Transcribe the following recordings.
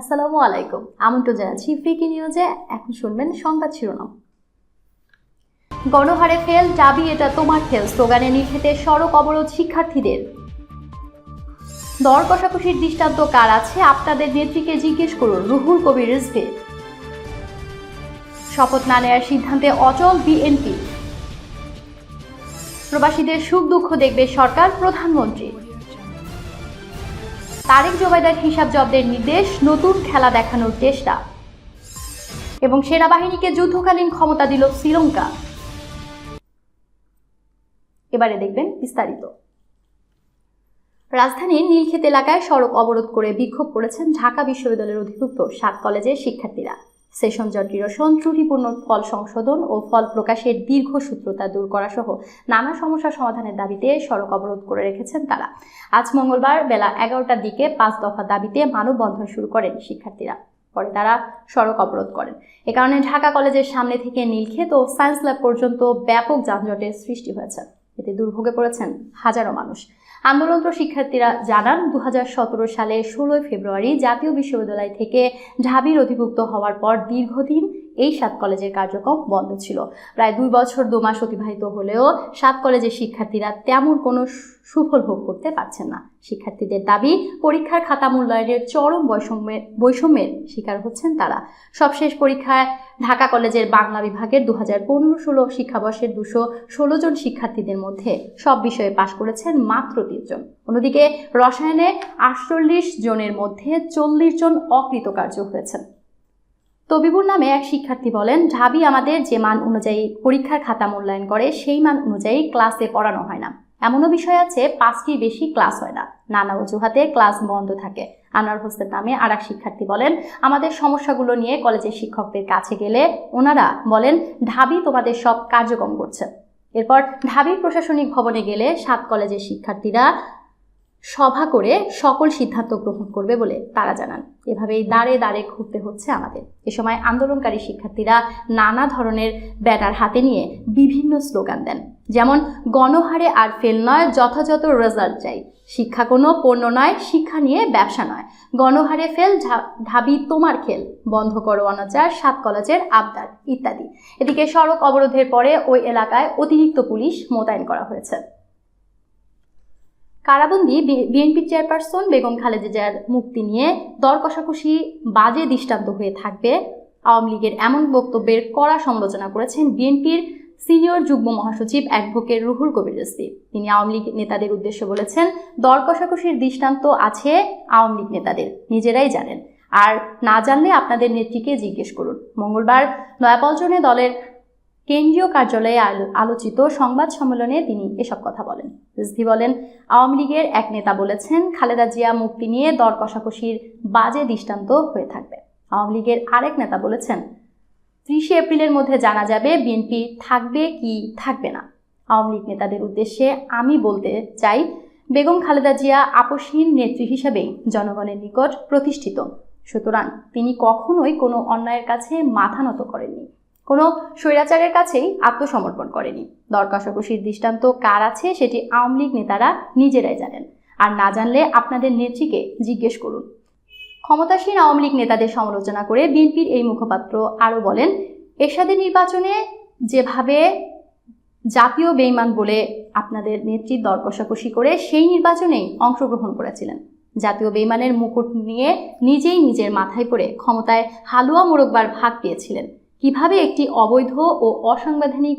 আসসালামু আলাইকুম। আমন্ত্রণ জানাচ্ছি ফ্রিকি নিউজে। এখন শুনবেন সংবাদ শিরোনাম। গণহারে ফেল দাবি, এটা তোমার খেল স্লোগানে নিষেধে সড়ক অবরোধ শিক্ষার্থীদের। দর কষাকষির দৃষ্টান্ত কার আছে? আপনাদের নেত্রীকে জিজ্ঞেস করুন রুহুল কবির রিজভি। শপথ না নেয়ার সিদ্ধান্তে অচল বিএনপি। প্রবাসীদের সুখ দুঃখ দেখবে সরকার প্রধানমন্ত্রী। তারেক জোবাইদার হিসাব জব্দের নির্দেশ, নতুন খেলা দেখানোর চেষ্টা। এবং সেনাবাহিনীকে যুদ্ধকালীন ক্ষমতা দিল শ্রীলঙ্কা। এবারে দেখবেন বিস্তারিত। রাজধানীর নীলক্ষেত এলাকায় সড়ক অবরোধ করে বিক্ষোভ করেছেন ঢাকা বিশ্ববিদ্যালয়ের অধিভুক্ত সাত কলেজের শিক্ষার্থীরা। সেশন জট নিরসন ত্রুটিপূর্ণ ফল সংশোধন ও ফল প্রকাশের দীর্ঘসূত্রতা দূর করা সহ নানা সমস্যা সমাধানের দাবিতে সড়ক অবরোধ করে রেখেছেন তারা। আজ মঙ্গলবার বেলা এগারোটার দিকে পাঁচ দফা দাবিতে মানববন্ধন শুরু করেন শিক্ষার্থীরা। পরে তারা সড়ক অবরোধ করেন। এ কারণে ঢাকা কলেজের সামনে থেকে নীলক্ষেত ও সায়েন্স ল্যাব পর্যন্ত ব্যাপক যানজটের সৃষ্টি হয়েছে। এতে দুর্ভোগে পড়েছেন হাজারো মানুষ। আন্দোলনরত শিক্ষার্থীরা জানান দু হাজার সতেরো সালে ষোলোই ফেব্রুয়ারি জাতীয় বিশ্ববিদ্যালয় থেকে ঢাবির অধিভুক্ত হওয়ার পর দীর্ঘদিন এই সাত কলেজের কার্যক্রম বন্ধ ছিল। প্রায় দুই বছর, দু মাস অতিবাহিত হলেও সাত কলেজের শিক্ষার্থীরা তেমন কোনো সুফল ভোগ করতে পারছেন না। শিক্ষার্থীদের দাবি, পরীক্ষার খাতা মূল্যায়নের চরম বৈষম্যের বৈষম্যের শিকার হচ্ছেন তারা। সবশেষ পরীক্ষায় ঢাকা কলেজের বাংলা বিভাগের দু হাজার পনেরো ষোলো শিক্ষাবর্ষের দুশো ষোলো জন শিক্ষার্থীদের মধ্যে সব বিষয়ে পাশ করেছেন মাত্র তিনজন অন্যদিকে রসায়নে আটচল্লিশ জনের মধ্যে চল্লিশ জন অকৃতকার্য হয়েছেন। তবিবুর নামে এক শিক্ষার্থী বলেন, ঢাবি আমাদের যে মান অনুযায়ী পরীক্ষার খাতা মূল্যায়ন করে, সেই মান অনুযায়ী ক্লাসে পড়ানো হয় না। এমনও বিষয় আছে, পাঁচটির বেশি ক্লাস হয় না। নানা অজুহাতে ক্লাস বন্ধ থাকে। আনোয়ার হোসেন নামে আর এক শিক্ষার্থী বলেন, আমাদের সমস্যাগুলো নিয়ে কলেজের শিক্ষকদের কাছে গেলে ওনারা বলেন, ঢাবি তোমাদের সব কার্যক্রম করছে। এরপর ঢাবির প্রশাসনিক ভবনে গেলে সাত কলেজের শিক্ষার্থীরা সভা করে সকল সিদ্ধান্ত গ্রহণ করবে বলে তারা জানান। এভাবেই দাঁড়ে দাঁড়ে ঘুরতে হচ্ছে আমাদের। এ সময় আন্দোলনকারী শিক্ষার্থীরা নানা ধরনের ব্যানার হাতে নিয়ে বিভিন্ন স্লোগান দেন। যেমন, গণহারে আর ফেল নয়, যথাযথ রেজাল্ট চাই। শিক্ষা কোনো পণ্য নয়, শিক্ষা নিয়ে ব্যবসা নয়। গণহারে ফেল ঢাবি তোমার খেল। বন্ধ করো অনাচার, সাত কলেজের আবদার, ইত্যাদি। এদিকে সড়ক অবরোধের পরে ওই এলাকায় অতিরিক্ত পুলিশ মোতায়েন করা হয়েছে। কারাবন্দি বিএনপি চেয়ারপারসন বেগম খালেদা জিয়ার মুক্তি নিয়ে দর কষাকষি বাজে দৃষ্টান্ত হয়ে থাকবে। আওয়ামী লীগের এমন বক্তব্যের কড়া সমালোচনা করেছেন বিএনপির সিনিয়র যুগ্ম মহাসচিব অ্যাডভোকেট রুহুল কবির রিজভী তিনি আওয়ামী লীগ নেতাদের উদ্দেশ্যে বলেছেন দর কষাকষির দৃষ্টান্ত আছে আওয়ামী লীগ নেতাদের, নিজেরাই জানেন। আর না জানলে আপনাদের নেত্রীকে জিজ্ঞেস করুন। মঙ্গলবার নয়াপল্টনে দলের কেন্দ্রীয় কার্যালয়ে আলোচিত সংবাদ সম্মেলনে তিনি এসব কথা বলেন। রিজভী বলেন, আওয়ামী লীগের এক নেতা বলেছেন, খালেদা জিয়া মুক্তি নিয়ে দর কষাকষির বাজে দৃষ্টান্ত হয়ে থাকবে। আওয়ামী লীগের আরেক নেতা বলেছেন, ত্রিশে এপ্রিলের মধ্যে জানা যাবে বিএনপি থাকবে কি থাকবে না। আওয়ামী লীগ নেতাদের উদ্দেশ্যে আমি বলতে চাই, বেগম খালেদা জিয়া আপসহীন নেত্রী হিসেবেই জনগণের নিকট প্রতিষ্ঠিত। সুতরাং তিনি কখনোই কোনো অন্যায়ের কাছে মাথা নত করেননি। কোনো স্বৈরাচারের কাছেই আত্মসমর্পণ করেনি। দর কষাকষির দৃষ্টান্ত কার আছে সেটি আওয়ামী লীগ নেতারা নিজেরাই জানেন। আর না জানলে আপনাদের নেত্রীকে জিজ্ঞেস করুন। ক্ষমতাসীন আওয়ামী লীগ নেতাদের সমালোচনা করে বিএনপির এই মুখপাত্র আরও বলেন, এরশাদের নির্বাচনে যেভাবে জাতীয় বেইমান বলে আপনাদের নেত্রীর দর কষাকষি করে সেই নির্বাচনেই অংশগ্রহণ করেছিলেন। জাতীয় বেইমানের মুকুট নিয়ে নিজেই নিজের মাথায় পড়ে ক্ষমতায় হালুয়া মোরকবার ভাগ পেয়েছিলেন। কীভাবে একটি অবৈধ ও অসাংবিধানিক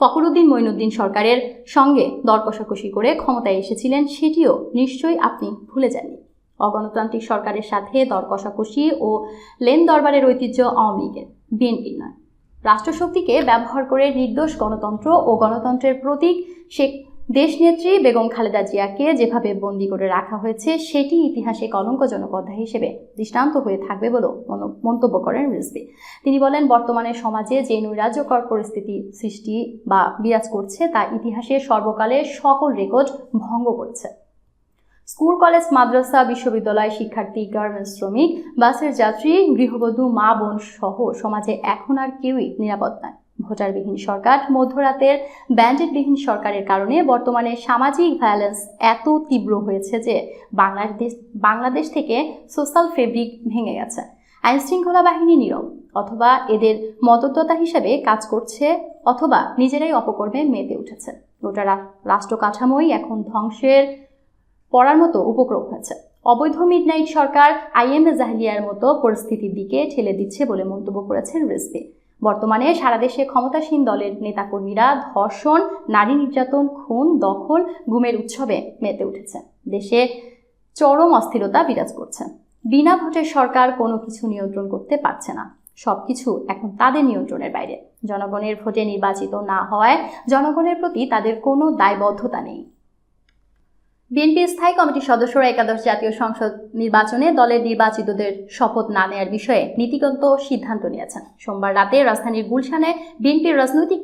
ফখরুদ্দিন মঈনুদ্দিন সরকারের সঙ্গে দর কষাকষি করে ক্ষমতায় এসেছিলেন সেটিও নিশ্চয়ই আপনি ভুলে যাননি। অগণতান্ত্রিক সরকারের সাথে দর কষাকষি ও লেন দরবারের ঐতিহ্য আওয়ামী লীগের, বিএনপির নয়। রাষ্ট্রশক্তিকে ব্যবহার করে নির্দোষ গণতন্ত্র ও গণতন্ত্রের প্রতীক শেখ দেশনেত্রী বেগম খালেদা জিয়াকে যেভাবে বন্দী করে রাখা হয়েছে, সেটি ইতিহাসে কলঙ্কজনক অধ্যায় হিসেবে দৃষ্টান্ত হয়ে থাকবে বলেও মনো- মন্তব্য করেন রিজভী। তিনি বলেন, বর্তমানে সমাজে যে নৈরাজ্যকর পরিস্থিতি সৃষ্টি বা বিরাজ করছে, তা ইতিহাসের সর্বকালের সকল রেকর্ড ভঙ্গ করেছে। স্কুল, কলেজ, মাদ্রাসা, বিশ্ববিদ্যালয়, শিক্ষার্থী, গার্মেন্টস শ্রমিক, বাসের যাত্রী, গৃহবধূ মা বোন সহ সমাজে এখন আর কেউই নিরাপদ নয়। ভোটারবিহীন সরকার মধ্যরাতের ব্যান্ডেডবিহীন সরকারের কারণে বর্তমানে সামাজিক ভায়োলেন্স এত তীব্র হয়েছে যে বাংলাদেশ বাংলাদেশ থেকে সোশ্যাল ফেব্রিক ভেঙে গেছে। আইনশৃঙ্খলা বাহিনী নীরব, অথবা এদের মদতদাতা হিসেবে কাজ করছে, অথবা নিজেরাই অপকর্মে মেতে উঠেছে। গোটা রাষ্ট্র কাঠামোই এখন ধ্বংসের পড়ার মতো উপক্রম হয়েছে। অবৈধ মিডনাইট সরকার আইএমএ জাহলিয়ার মতো পরিস্থিতির দিকে ঠেলে দিচ্ছে বলে মন্তব্য করেছেন রিজভি। বর্তমানে সারা দেশে ক্ষমতাসীন দলের নেতাকর্মীরা ধর্ষণ, নারী নির্যাতন, খুন, দখল, গুমের উৎসবে মেতে উঠেছে। দেশে চরম অস্থিরতা বিরাজ করছে। বিনা ভোটের সরকার কোনো কিছু নিয়ন্ত্রণ করতে পারছে না। সবকিছু এখন তাদের নিয়ন্ত্রণের বাইরে। জনগণের ভোটে নির্বাচিত না হওয়ায় জনগণের প্রতি তাদের কোনো দায়বদ্ধতা নেই। বিএনপির স্থায়ী কমিটির সদস্যরা একাদশ জাতীয় সংসদ নির্বাচনে দলের নির্বাচিতদের শপথ না নেয়ার বিষয়ে নীতিগত সিদ্ধান্ত নিয়েছেন। সোমবার রাতে রাজধানীর গুলশানে বিএনপির রাজনৈতিক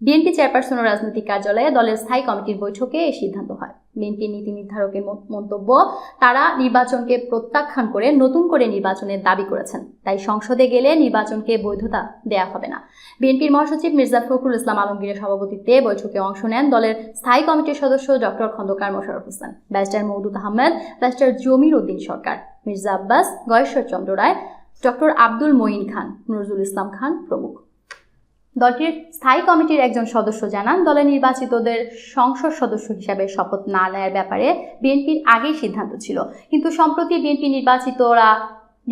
বিএনপি চেয়ারপারসন ও রাজনৈতিক কার্যালয়ে দলের স্থায়ী কমিটির বৈঠকে এই সিদ্ধান্ত হয়। বিএনপির নীতি নির্ধারকের মন্তব্য। তারা নির্বাচনকে প্রত্যাখ্যান করে নতুন করে নির্বাচনের দাবি করেছেন। তাই সংসদে গেলে নির্বাচনকে বৈধতা দেয়া হবে না। বিএনপির মহাসচিব মির্জা ফখরুল ইসলাম আলমগীরের সভাপতিত্বে বৈঠকে অংশ নেন দলের স্থায়ী কমিটির সদস্য doctor Khandaker Mosharraf Hossain, barrister Moudud Ahmed, barrister Jamir Uddin Sarkar, Mirza Abbas Goyeshwar Chandra Roy, doctor Abdul Moyeen Khan, Nazrul Islam Khan প্রমুখ। দলটির স্থায়ী কমিটির একজন সদস্য জানান, দলে নির্বাচিতদের সংসদ সদস্য হিসাবে শপথ না নেয়ার ব্যাপারে বিএনপির আগেই সিদ্ধান্ত ছিল। কিন্তু সম্প্রতি বিএনপি নির্বাচিতরা,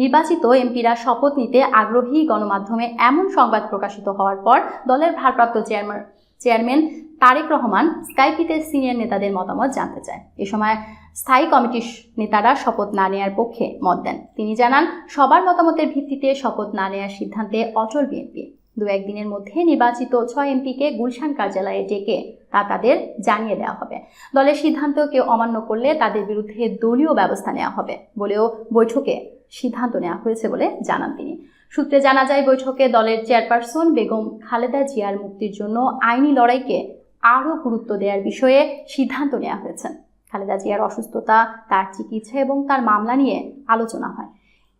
নির্বাচিত এমপিরা শপথ নিতে আগ্রহী গণমাধ্যমে এমন সংবাদ প্রকাশিত হওয়ার পর দলের ভারপ্রাপ্ত চেয়ারম্যান চেয়ারম্যান তারেক রহমান স্কাইপিতে সিনিয়র নেতাদের মতামত জানতে চায়। এ সময় স্থায়ী কমিটির নেতারা শপথ না নেয়ার পক্ষে মত দেন। তিনি জানান, সবার মতামতের ভিত্তিতে শপথ না নেয়ার সিদ্ধান্তে অচল বিএনপি। দু একদিনের মধ্যে নির্বাচিত ছয় এমপিকে গুলশান কার্যালয়ে ডেকে তা তাদের জানিয়ে দেওয়া হবে। দলের সিদ্ধান্ত কেউ অমান্য করলে তাদের বিরুদ্ধে দলীয় ব্যবস্থা নেওয়া হবে বলেও বৈঠকে সিদ্ধান্ত নেওয়া হয়েছে বলে জানান তিনি। সূত্রে জানা যায়, বৈঠকে দলের চেয়ারপারসন বেগম খালেদা জিয়ার মুক্তির জন্য আইনি লড়াইকে আরও গুরুত্ব দেওয়ার বিষয়ে সিদ্ধান্ত নেওয়া হয়েছে। খালেদা জিয়ার অসুস্থতা, তার চিকিৎসা এবং তার মামলা নিয়ে আলোচনা হয়।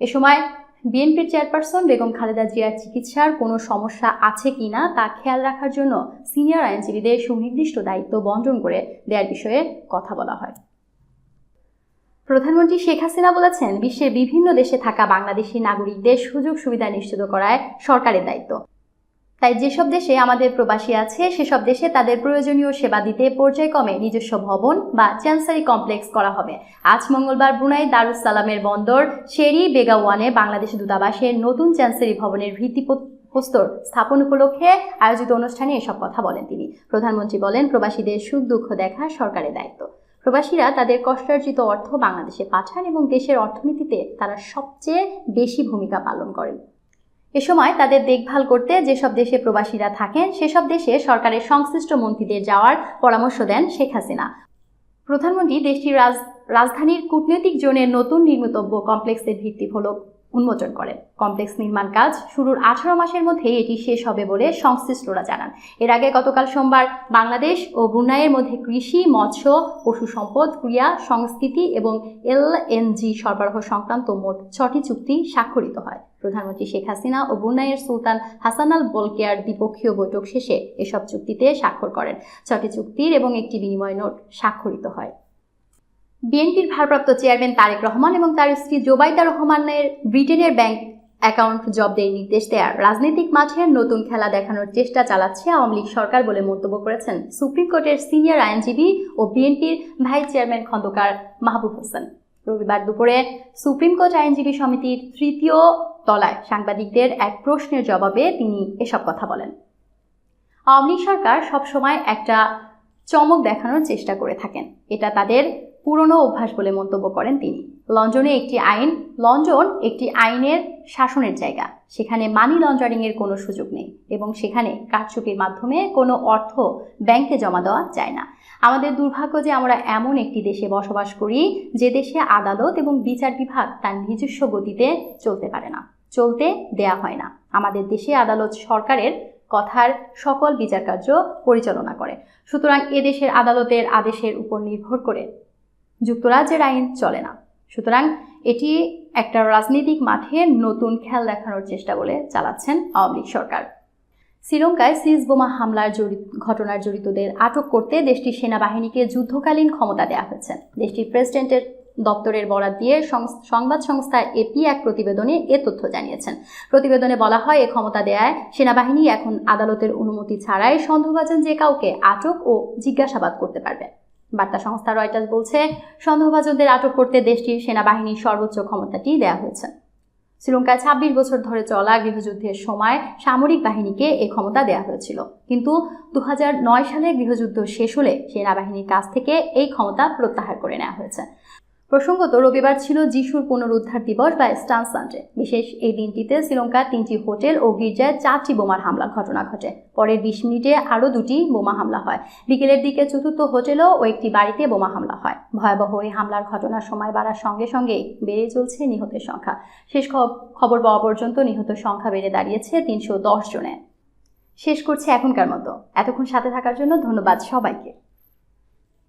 এ সময় বিএনপির চেয়ারপারসন বেগম খালেদা জিয়ার চিকিৎসার কোনো সমস্যা আছে কি না তা খেয়াল রাখার জন্য সিনিয়র আইনজীবীদের সুনির্দিষ্ট দায়িত্ব বন্টন করে দেওয়ার বিষয়ে কথা বলা হয়। প্রধানমন্ত্রী শেখ হাসিনা বলেছেন, বিশ্বের বিভিন্ন দেশে থাকা বাংলাদেশি নাগরিকদের সুযোগ সুবিধা নিশ্চিত করায় সরকারের দায়িত্ব। তাই যেসব দেশে আমাদের প্রবাসী আছে, সেসব দেশে তাদের প্রয়োজনীয় সেবা দিতে পর্যায়ক্রমে নিজস্ব ভবন বা চ্যান্সারি কমপ্লেক্স করা হবে। আজ মঙ্গলবার ব্রুনাই দারুস সালামের বন্দর শেরি বেগাওয়ানে বাংলাদেশ দূতাবাসের নতুন চ্যান্সারি ভবনের ভিত্তি প্রস্তর স্থাপন উপলক্ষে আয়োজিত অনুষ্ঠানে এসব কথা বলেন তিনি। প্রধানমন্ত্রী বলেন, প্রবাসীদের সুখ দুঃখ দেখা সরকারের দায়িত্ব। প্রবাসীরা তাদের কষ্টার্জিত অর্থ বাংলাদেশে পাঠান এবং দেশের অর্থনীতিতে তারা সবচেয়ে বেশি ভূমিকা পালন করেন। এ সময় তাদের দেখভাল করতে যেসব দেশে প্রবাসীরা থাকেন, সেসব দেশে সরকারের সংশ্লিষ্ট মন্ত্রীদের যাওয়ার পরামর্শ দেন শেখ হাসিনা। প্রধানমন্ত্রী দেশটির রাজ, রাজধানীর কূটনৈতিক জোনের নতুন নির্মিতব্য কমপ্লেক্সের ভিত্তিফলক উন্মোচন করেন। কমপ্লেক্স নির্মাণ কাজ শুরুর আঠারো মাসের মধ্যেই এটি শেষ হবে বলে সংশ্লিষ্টরা জানান। এর আগে গতকাল সোমবার বাংলাদেশ ও ব্রুনাইয়ের মধ্যে কৃষি, মৎস্য, পশু সম্পদ ক্রিয়া সংস্কৃতি এবং এলএনজি সরবরাহ সংক্রান্ত মোট ছটি চুক্তি স্বাক্ষরিত হয়। প্রধানমন্ত্রী শেখ হাসিনা ও ব্রুনাইয়ের সুলতান হাসান আল বলকেয়ার দ্বিপক্ষীয় বৈঠক শেষে এসব চুক্তিতে স্বাক্ষর করেন। ছটি চুক্তির এবং একটি বিনিময় নোট স্বাক্ষরিত হয়। বিএনপির ভারপ্রাপ্ত চেয়ারম্যান তারেক রহমান এবং তার স্ত্রী জোবাইদা রহমানের ব্রিটেনের ব্যাংক অ্যাকাউন্ট জব্দের নির্দেশ দেওয়ার রাজনৈতিক মাঠের নতুন খেলা দেখানোর চেষ্টা চালাচ্ছে আওয়ামী লীগ সরকার বলে মন্তব্য করেছেন সুপ্রিম কোর্টের সিনিয়র আইনজীবী ও বিএনপির ভাইস চেয়ারম্যান খন্দকার মাহবুব হোসেন। রবিবার দুপুরে সুপ্রিম কোর্ট আইনজীবী সমিতির তৃতীয় তলায় সাংবাদিকদের এক প্রশ্নের জবাবে তিনি এসব কথা বলেন। আওয়ামী লীগ সরকার সবসময় একটা চমক দেখানোর চেষ্টা করে থাকেন। এটা তাদের পুরনো অভ্যাস বলে মন্তব্য করেন তিনি। লন্ডনে একটি আইন, লন্ডন একটি আইনের শাসনের জায়গা। সেখানে মানি লন্ডারিংয়ের কোনো সুযোগ নেই এবং সেখানে কারচুপির মাধ্যমে কোনো অর্থ ব্যাংকে জমা দেওয়া যায় না। আমাদের দুর্ভাগ্য যে আমরা এমন একটি দেশে বসবাস করি যে দেশে আদালত এবং বিচার বিভাগ তার নিজস্ব গতিতে চলতে পারে না, চলতে দেয়া হয় না। আমাদের দেশে আদালত সরকারের কথার সকল বিচার কার্য পরিচালনা করে। সুতরাং এদেশের আদালতের আদেশের উপর নির্ভর করে যুক্তরাজ্যের আইন চলে না। সুতরাং এটি একটা রাজনৈতিক মাঠে নতুন খেল দেখানোর চেষ্টা বলে চালাচ্ছেন আওয়ামী লীগ সরকার। শ্রীলঙ্কায় সিজ বোমা হামলার জড়িত ঘটনার জড়িতদের আটক করতে দেশটির সেনাবাহিনীকে যুদ্ধকালীন ক্ষমতা দেওয়া হয়েছে। দেশটির প্রেসিডেন্টের দপ্তরের বরাত দিয়ে সংবাদ সংস্থা এপি এক প্রতিবেদনে এ তথ্য জানিয়েছেন। প্রতিবেদনে বলা হয়, এ ক্ষমতা দেয়ায় সেনাবাহিনী এখন আদালতের অনুমতি ছাড়াই সন্দেহভাজন যে কাউকে আটক ও জিজ্ঞাসাবাদ করতে পারবে। বার্তা সংস্থা রয়টার্স বলছে, সন্দেহভাজনদের আটক করতে দেশটির সেনাবাহিনীর সর্বোচ্চ ক্ষমতাটি দেওয়া হয়েছে। শ্রীলঙ্কায় ছাব্বিশ বছর ধরে চলা গৃহযুদ্ধের সময় সামরিক বাহিনীকে এ ক্ষমতা দেওয়া হয়েছিল। কিন্তু দু হাজার নয় সালে গৃহযুদ্ধ শেষ হলে সেনাবাহিনীর কাছ থেকে এই ক্ষমতা প্রত্যাহার করে নেওয়া হয়েছে। প্রসঙ্গত, রবিবার ছিল যিশুর পুনরুদ্ধার দিবস বা স্টান সানডে। বিশেষ এই দিনটিতে শ্রীলঙ্কার তিনটি হোটেল ও গির্জায় চারটি বোমার হামলার ঘটনা ঘটে। পরের বিশ মিনিটে আরও দুটি বোমা হামলা হয়। বিকেলের দিকে চতুর্থ হোটেলও ও একটি বাড়িতে বোমা হামলা হয়। ভয়াবহ এই হামলার ঘটনার সময় বাড়ার সঙ্গে সঙ্গেই বেড়ে চলছে নিহতের সংখ্যা। শেষ খব- খবর পাওয়া পর্যন্ত নিহতের সংখ্যা বেড়ে দাঁড়িয়েছে তিনশো দশ জনে। শেষ করছে এখনকার মতো। এতক্ষণ সাথে থাকার জন্য ধন্যবাদ সবাইকে।